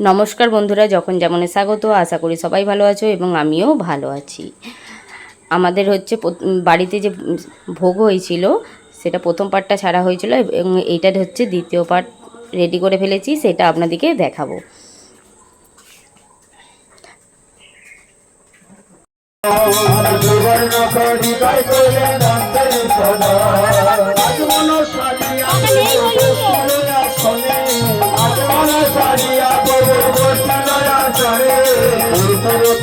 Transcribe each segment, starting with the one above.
নমস্কার বন্ধুরা, যখন যেমন স্বাগত, আশা করি সবাই ভালো আছো এবং আমিও ভালো আছি। আমাদের হচ্ছে বাড়িতে যে ভোগ হয়েছিল, সেটা প্রথম পার্টটা ছাড়া হয়েছিল এবং এইটা হচ্ছে দ্বিতীয় পার্ট রেডি করে ফেলেছি, সেটা আপনাদেরকে দেখাবো।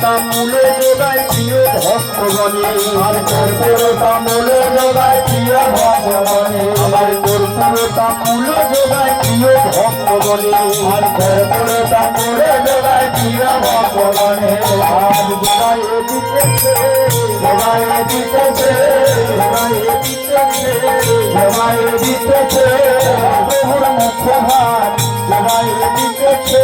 মূলে যোগায় প্রিয় ভক্তগণে আর কর্পূরতা মূলে যোগায় প্রিয় ভক্তগণে, আমার কর্পূরতা মূলে যোগায় প্রিয় ভক্তগণে আর কর্পূরতা মূলে যোগায় প্রিয় ভক্তগণে, আজ যোগায় দিতেছে যোগায় দিতেছে যোগায় দিতেছে যোগায় দিতেছে প্রভুর মুখভার যোগায় দিতেছে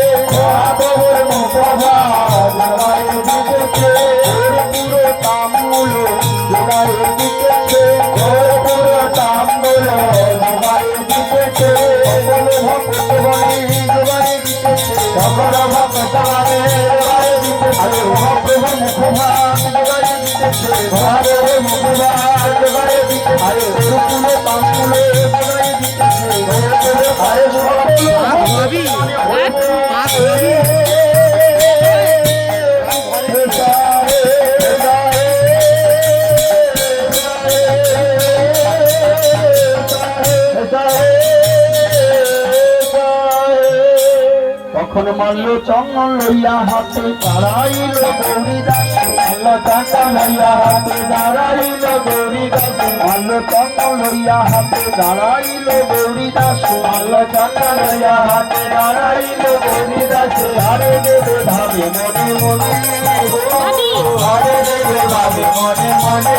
মাল্য চঙ্গল লইয়া হাতে দাঁড়াইল গৌরীদাস মাল্য চাকা লইয়া হাতে দাঁড়াইল গৌরীদাস মাল্য চঙ্গল লইয়া হাতে দাঁড়াইল গৌরীদাস মাল্য চাকা লইয়া হাতে দাঁড়াইল গৌরীদাস হারে দেবে ভাবে মনে মনে। হারে দেবে ভাবে মনে মনে।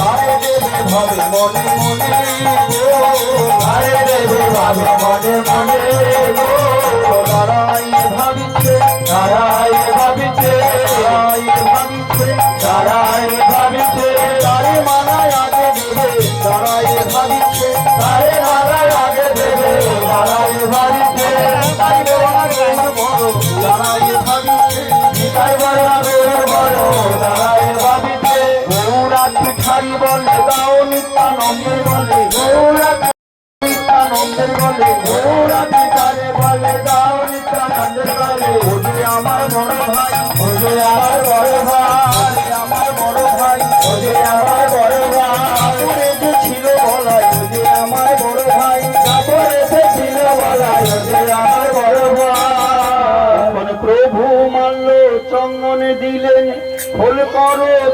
হারে দেবে ভাবে মনে মনে। মনে মনে দাঁড়াই ভাবিছে দাঁড়াই ভাবিছে দাঁড়াই ভাবিছে দাঁড়াই ভাবিছে। তারে মানায় আগে দেবে দাঁড়াই ভাবিছে। তারে মানায় আগে দেবে দাঁড়াই ভাবিছে। তাই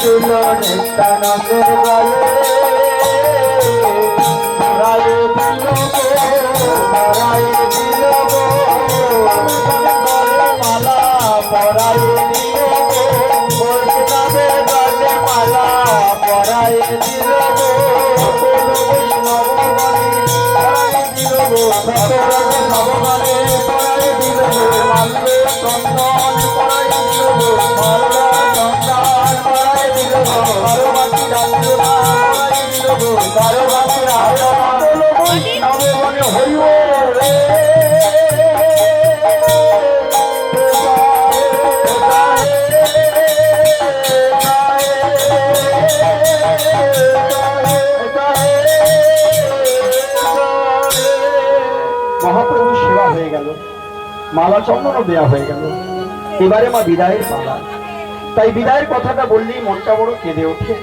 দিল নিত্যানন্দের বলে মালা চন্দনও দেয়া হয়ে গেল। এবারে মা বিদায়ের পালা তাই বিদায়ের কথাটা বললেই মনটা বড় কেঁদে ওঠে।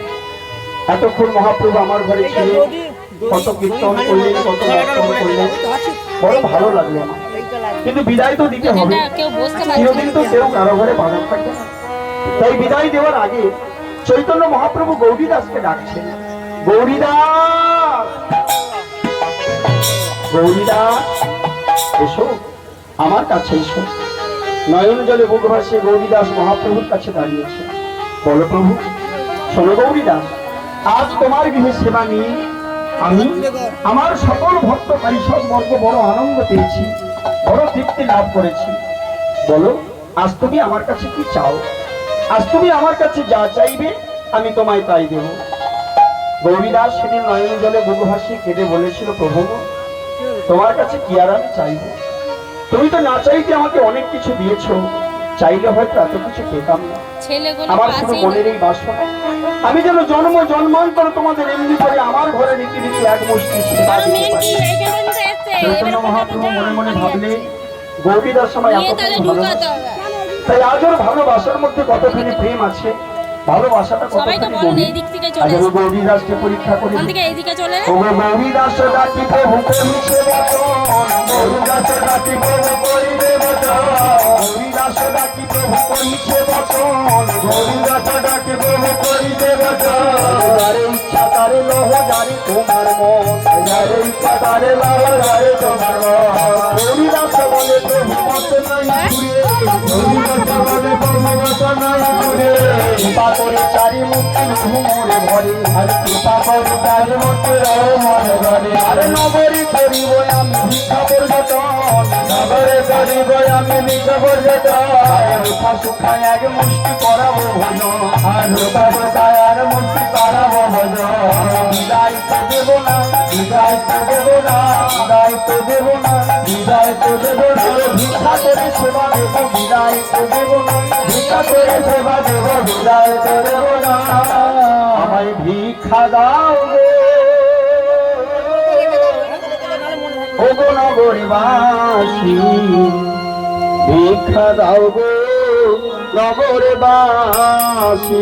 এতক্ষণ মহাপ্রভু আমার ঘরে ছিলেন। কত কীর্তন করলেন কত নাটক করলেন। বড় ভালো লাগল আমার। কিন্তু বিদায় তো দিতে হবে। চিরদিন তো কেউ কারও ঘরে বাধা থাকবে না। তাই বিদায় দেওয়ার আগে চৈতন্য মহাপ্রভু গৌরীদাসকে ডাকছেন। গৌরীদাস! গৌরীদাস এসো। আমার কাছে এসো। নয়ন জলে বুক গৌরীদাস মহাপ্রভুর কাছে দাঁড়িয়েছে। বলো প্রভু, শোনো গৌরীদাস, আজ তোমার গৃহে সেবা নিয়ে আমি আমার সকল ভক্ত পারিষদ বর্গ বড় আনন্দ পেয়েছি, বড় তৃপ্তি লাভ করেছি। বলো, আজ তুমি আমার কাছে কি চাও? আজ তুমি আমার কাছে যা চাইবে, আমি তোমায় তাই দেব। গৌরীদাস সেদিন নয়ন জলে বুক কেঁদে বলেছিল, প্রভু, তোমার কাছে কি আর আমি চাইব? তুমি তো না চাইতে আমাকে অনেক কিছু দিয়েছ চাইলে হয়তো এত কিছু পেতাম না। আমার শুধু মনের এই বাসনা। আমি যেন জন্ম জন্মান্তর তোমাদের এমনি করে আমার ঘরে রীতি রীতি এক মুষ্টি সেবা দিতে পারি। চৈতন্য মহাপ্রভু মনে মনে ভাবলে গৌরীদার সময় এত ভালোবাসে। তাই আজ ওর ভালোবাসার মধ্যে কতখানি প্রেম আছে ভালোবাসাটা বলুন এই দিক থেকে চলে আমি এসো। গৌরীদাসকে পরীক্ষা করি। ওখান থেকে এইদিকে চলে এলে। ওগো গৌরীদাস ডাকি প্রভু করিছে বচন। গৌরীদাস ডাকি প্রভু করিবে বচন। গৌরীদাস ডাকি প্রভু করিছে বচন। গৌরীদাস ডাকি প্রভু করিবে বচন। যারে ইচ্ছা তারে লহ যারে তোমার মন। যারে ইচ্ছা তারে লহ যারে তোমার মন। গৌরীদাস বলে মত নাই ঘুরে গৌরীদাস বলে প্রভু মত নাই। ঘুরে কৃপা করে চারি মুক্তি ঘুমরে ভরে আর কৃপা করে চারি মুক্তি মনে ভরে আরে নগরী করিব আমি ভিক্ষা পর্যটন নগরে করিব আমি ভিক্ষা পর্যটন রূপা সুখা এক মুষ্টি করাবো ভজন, আর রূপা সুখা এক মুষ্টি তো দেব না বিদায় দেব না ভিক্ষা দাও ওগো নগরবাসী ভিক্ষা দাও গো নগরবাসী।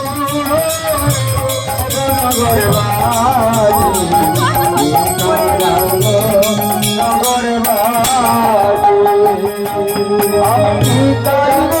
দাও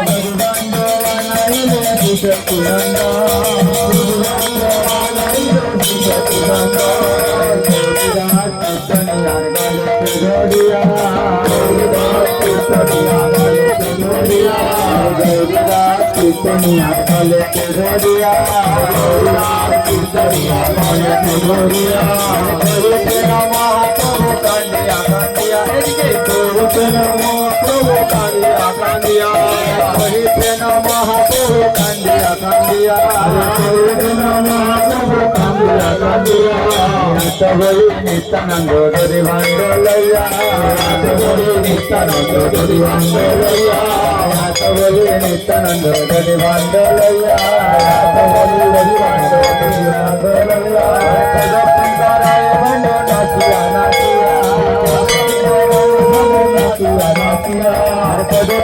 করে নরহরি বচন ঘণ্টা করতে ধরি আরতি করে నమో ప్రభు కండియా కండియా హరితే నమ ప్రభు కండియా కండియా హరితే నమ ప్రభు కండియా కండియా నిత్తగొలి నిత్తనందో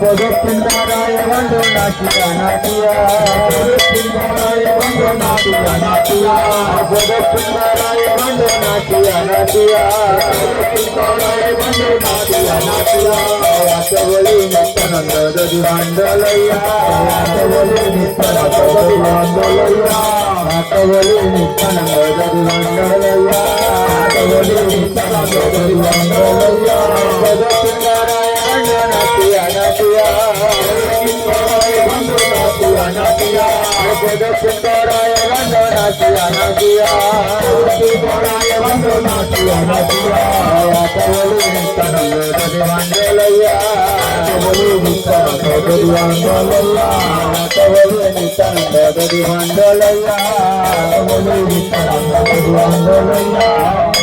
பொதுப்பிந்தாராய வந்து நாட்டியா நாட்டியா பொதுப்பிந்தாராய வந்து நாட்டியா நாட்டியா பொதுப்பிந்தாராய வந்து நாட்டியா நாட்டியா பொதுப்பிந்தாராய வந்து நாட்டியா நாட்டியா வாசவழி நித்தனந்தது மண்டலையா வாசவழி நித்தனந்தது மண்டலையா লইয়া নাচ বলি ಸುಂದರಾಯ ಬಂದು ನಾಚಿಯ ನದಿಯ ಸುಂದರಾಯ ಬಂದು ನಾಚಿಯ ನದಿಯ ಕವಲು ನಿಂತನ ಗದಿ ಮಂಡಲಯ್ಯ ಕವಲು ನಿಂತನ ಗದಿ ಮಂಡಲಯ್ಯ ಕವಲು ನಿಂತನ ಗದಿ ಮಂಡಲಯ್ಯ ಕವಲು ನಿಂತನ ಗದಿ ಮಂಡಲಯ್ಯ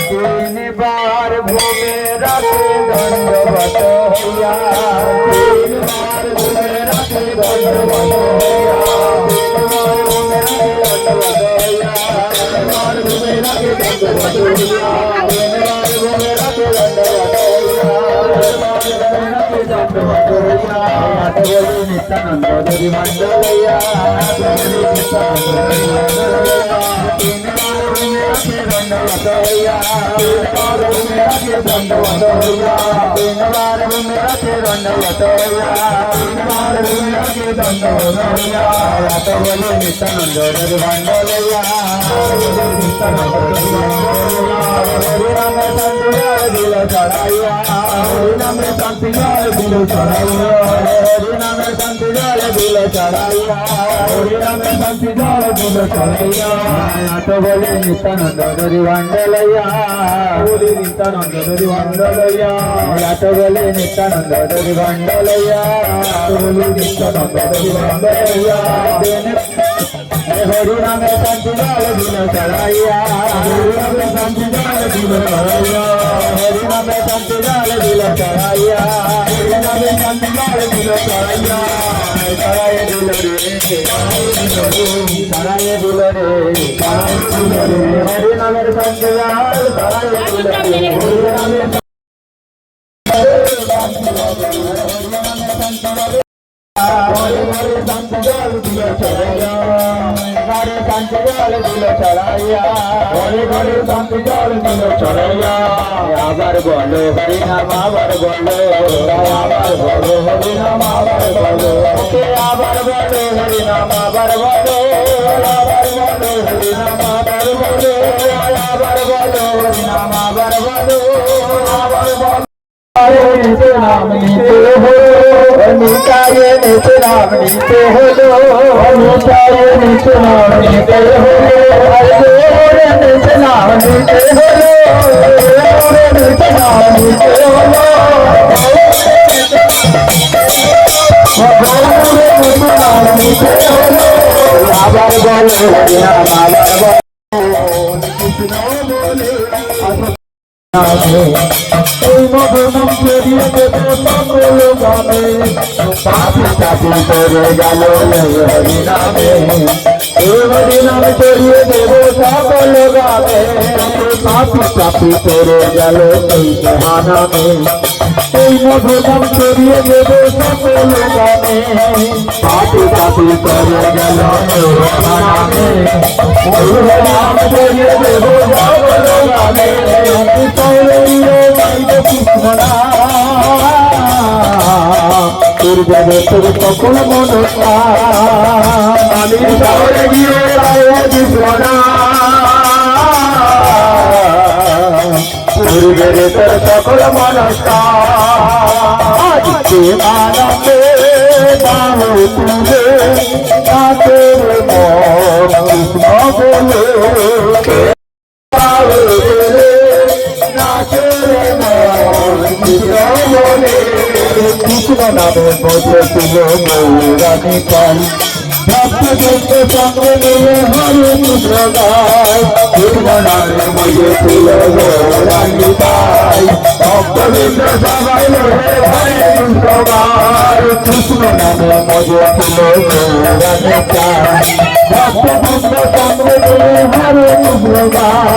तीन बार भूमे रखे दंड बटोया तीन बार भूमे रखे दंड बटोया Thank you. నిత్యనందోదరి మండలయ్యా నిత్యనందోదరి మండలయ్యా నిత్తనందరి వండలయ్యా నిత్తనందరి వండలయ్యా అటవలే నిత్తనందరి వండలయ్యా నిత్తనందరి వండలయ్యా हरिनाम संतुलाल दिन कराइया हरिनाम संतुलाल दिन कराइया हरिनाम संतुलाल दिन कराइया हरिनाम संतुलाल दिन कराइया कराए दिल रे कराए दिल रे हरिनाम संतुलाल कराए दिल रे हरिनाम संतुलाल নাথ বলি নিত্যানন্দ দেবী মণ্ডলইয়া নিত্যানন্দ দেবী মণ্ডলইয়া হরি হরি নাম শান্তি জল দিল চড়াইয়া হরি নাম শান্তি জল দিল চড়াইয়া হরি নাম দিল চড়াইয়া নাথ বলে নিত্যানন্দ দরি ভান্ডলইয়া বলি নাথ বলে নিত্যানন্দ দরি ভান্ডলইয়া বলি চড়াইয়া হরি নামে শান্তি জল করে গেল হরি নামে এই হরিনাম ছড়িয়ে দেবে সকল গানে পাপি চাপি করে গেল এই মহানামে এই মধুনাম ছড়িয়ে দেবে সকল গানে পাপি চাপি করে গেল এই মহানামে হরিনাম ছড়িয়ে দেবে সকল গানে তোর যাবে তোর সকল মনসা আমি শহরে গিয়ে বিশ্বনা তোর সকল মনসা আজকে আনন্দে বাহু তুলে নাচের মন কৃষ্ণ বলে। নামে বসেছিল গৌরানী পাই ভক্তদেরকে সঙ্গে নিয়ে হরে কৃষ্ণ গায় কৃষ্ণ নামে বসেছিল গৌরানী পাই ভক্তবৃন্দ সবাই মিলে হরে কৃষ্ণ গায় কৃষ্ণ নামে বসেছিল গৌরানী পাই ভক্তবৃন্দ সঙ্গে নিয়ে হরে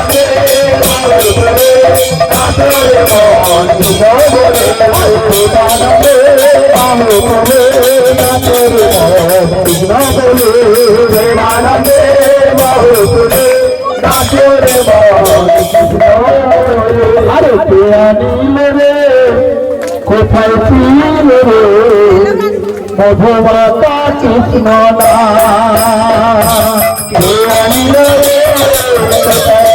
আরে পেয়া নীলে রে কোথায় ছিল রে মধুমাতা কৃষ্ণ না রে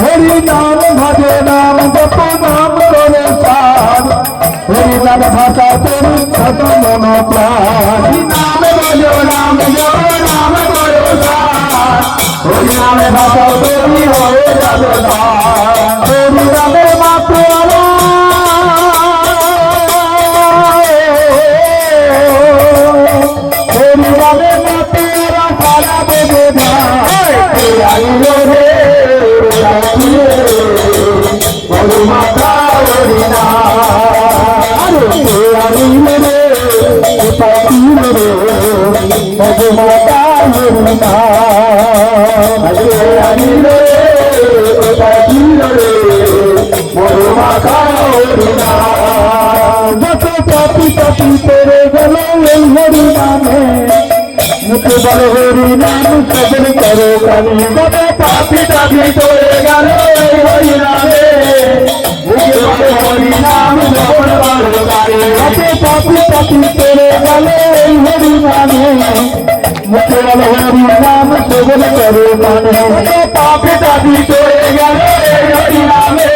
হরি নাম ভজে নাম জপ নাম করে সার হরি নাম ভাষা তোর কত মন মাত্র মধুমাতা হরিণা আরে আইলো রে পাখিল রে পাপি করে গেল হরি নাম হরি নামে মুখে বড় কত পাপি টাপি গেল হরি নামে মুখে বড় হরি নাম সবল করো কত পাপি টাপি করে গেল হরি নামে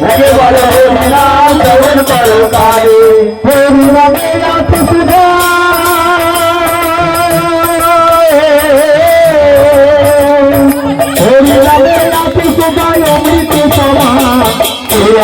মুখে বড় হরি নাম সবল করো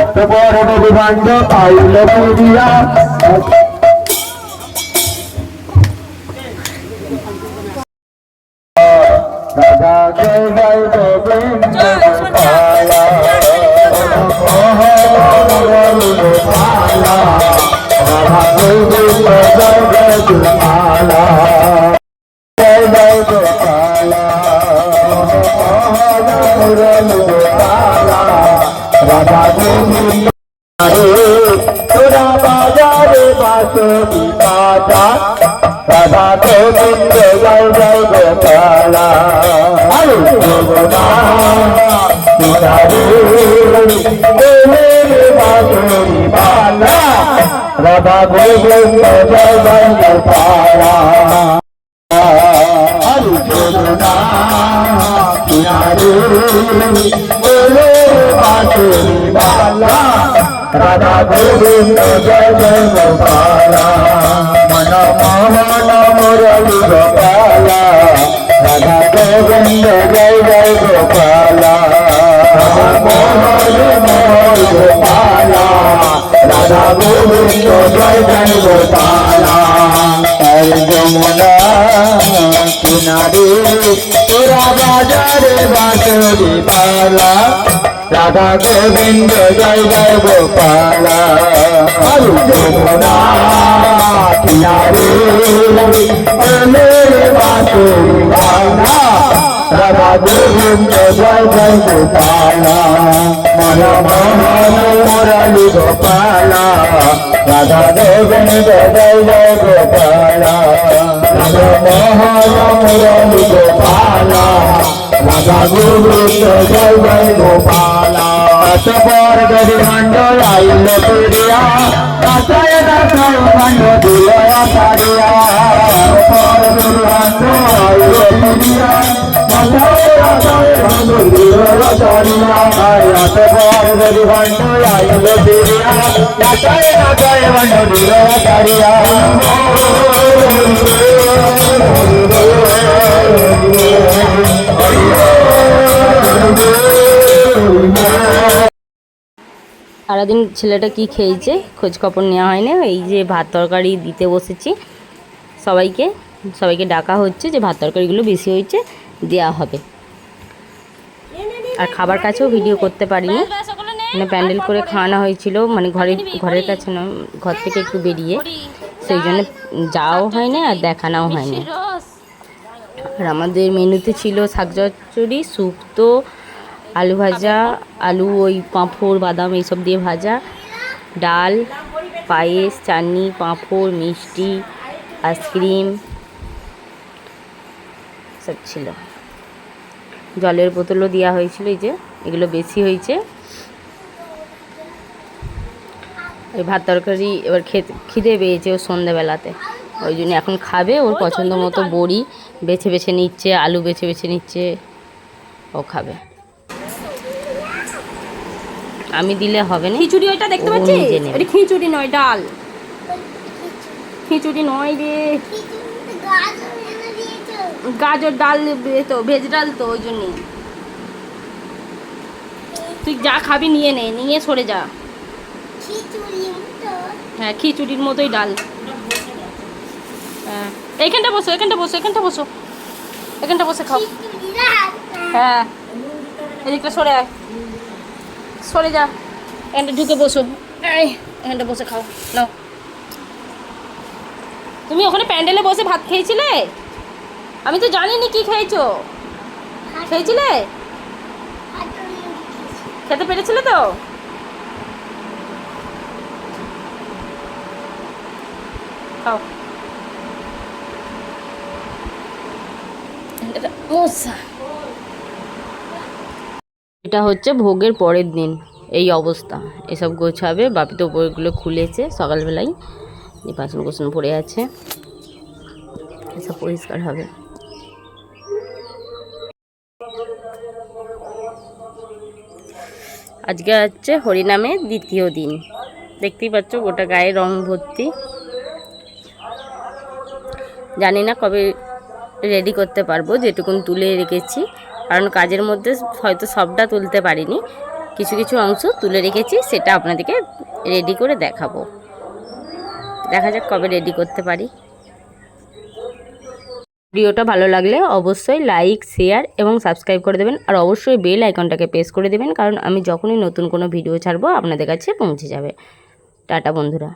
এত বড় নদী বান্ধ আইল পুরিয়া। গোবিন্দ রে তোরা বাজারে বাসবি রাধা গোবিন্দ জয় গোবিন্দ জয় জয় গোপালা মন মোহন মুরলী গোপালা রাধা গোবিন্দ জয় জয় গোপালা মোহন মোহন গোপালা রাধা গোবিন্দ জয় জয় গোপালা হর যমুনা কিনারে তোরা বাজারে বাঁশরি পালা রাধা গোবিন্দ জয় জয় গোপালা রাধা গোবিন্দ জয় জয় গোপালা মন মুরলী গোপালা রাধা গোবিন্দ জয় জয় গোপালা রাধা মোহন গোপালা রাধা গোবিন্দ জয় জয় গোপালা সবর গরি মন্ডল আইল পুরিয়া দাসায় দাসায় মন্ড দিল সারিয়া সবর গরি মন্ডল আইল পুরিয়া দাসায় দাসায় মন্ড দিল সারিয়া সবর গরি মন্ডল আইল পুরিয়া দাসায় দাসায় মন্ড দিল সারিয়া সারাদিন ছেলেটা কি খেয়েছে? খোঁজ খবর নেওয়া হয়নি। এই যে ভাত তরকারি দিতে বসেছি সবাইকে। সবাইকে ডাকা হচ্ছে যে ভাত তরকারিগুলো বেশি হয়েছে দেওয়া হবে। আর খাবার কাছেও ভিডিও করতে পারিনি। মানে প্যান্ডেল করে খাওয়ানো হয়েছিল। মানে ঘরের ঘরের কাছে না ঘর থেকে একটু বেরিয়ে। সেই জন্য যাওয়াও হয়নি আর দেখানোও হয়নি। আর আমাদের মেনুতে ছিল শাক চচ্চড়ি শুক্তো আলু ভাজা, আলু, ওই পাঁপড়, বাদাম এইসব দিয়ে ভাজা। ডাল, পায়েস, চাটনি, পাঁপড়, মিষ্টি, আইসক্রিম, সব ছিল। জলের বোতলও দেওয়া হয়েছিল এই যে, এগুলো বেশি হয়েছে। এই ভাত তরকারি এবার খেতে, খিদে পেয়েছে ও সন্ধেবেলাতে ওই জন্য এখন খাবে, ওর পছন্দ মতো বড়ি বেছে বেছে নিচ্ছে, আলু বেছে বেছে নিচ্ছে, ও খাবে। আমি দিলে হবে না। খিচুড়ি ওইটা দেখতে পাচ্ছিস? নিজে খিচুড়ি নয় ডাল। খিচুড়ি নয় রে। গাজর ডাল তো ভেজ ডাল তো ওই জন্যই। তুই যা খাবি নিয়ে নে নিয়ে সরে যা। হ্যাঁ খিচুড়ির মতোই ডাল। হ্যাঁ। এইখানটা বসো এখানটা বসো এখানটা বসো। এখানটা বসে খাও। হ্যাঁ। এদিকটা সরে আয়। সরে যা। এখানটা ঢুকে বসো। এখানটা বসে খাও। নাও। তুমি ওখানে প্যান্ডেলে বসে ভাত খেয়েছিলে? আমি তো জানিনি কি খেয়েছো। খেয়েছিলে? খেতে পেরেছিলে তো? খাও। মশা। এটা হচ্ছে ভোগের পরের দিন, এই অবস্থা। এসব গোছাবে বাপি তো বইগুলো খুলেছে, সকালবেলায় এই বাসন কোসন পড়ে আছে। এসব পরিষ্কার হবে। আজকে হচ্ছে হরিনামের দ্বিতীয় দিন। দেখতেই পাচ্ছ গোটা গায়ে রং ভর্তি। জানি না কবে রেডি করতে পারব, যেটুকুন তুলে রেখেছি। কারণ কাজের মধ্যে হয়তো সবটা তুলতে পারিনি। কিছু কিছু অংশ তুলে রেখেছি, সেটা আপনাদেরকে রেডি করে দেখাবো। দেখা যাক কবে রেডি করতে পারি। ভিডিওটা ভালো লাগলে অবশ্যই লাইক শেয়ার এবং সাবস্ক্রাইব করে দেবেন। আর অবশ্যই বেল আইকনটাকে প্রেস করে দেবেন, কারণ আমি যখনই নতুন কোনো ভিডিও ছাড়বো, আপনাদের কাছে পৌঁছে যাবে। টাটা বন্ধুরা।